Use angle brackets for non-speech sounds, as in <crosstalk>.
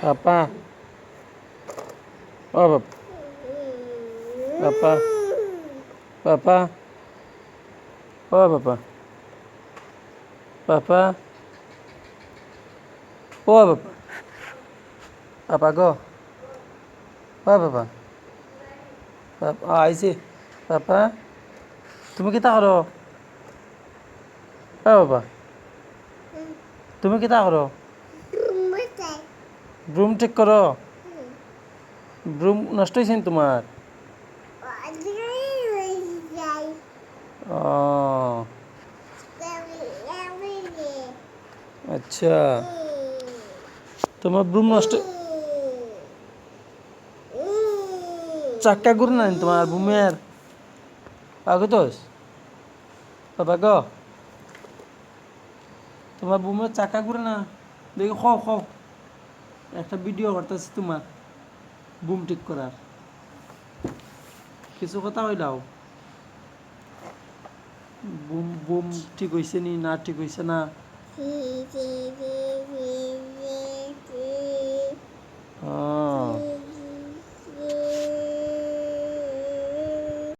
পাপা ও বাপ পাপা পাপা ও পাপা পাপা ও পাপা পাপা গো ও পাপা পাপা আইসি পাপা তুমি কিতা করো ও বাবা তুমি কিতা করো ব্রুম ঠিক করো। ব্রুম নষ্ট হয়েছে তোমার? আচ্ছা। তোমার ব্রুম নষ্ট চাকা ঘুরে না তোমার বুমের আগে তো বাবা গো তোমার বুমের চাকা ঘুরে না? দেখি, খাও খাও। একটা ভিডিও করতেছি তোমার বুম ঠিক করার। কিছু কথা হইলাও? বুম বুম ঠিক হয়েছে নি, না ঠিক হয়েছে না? <laughs>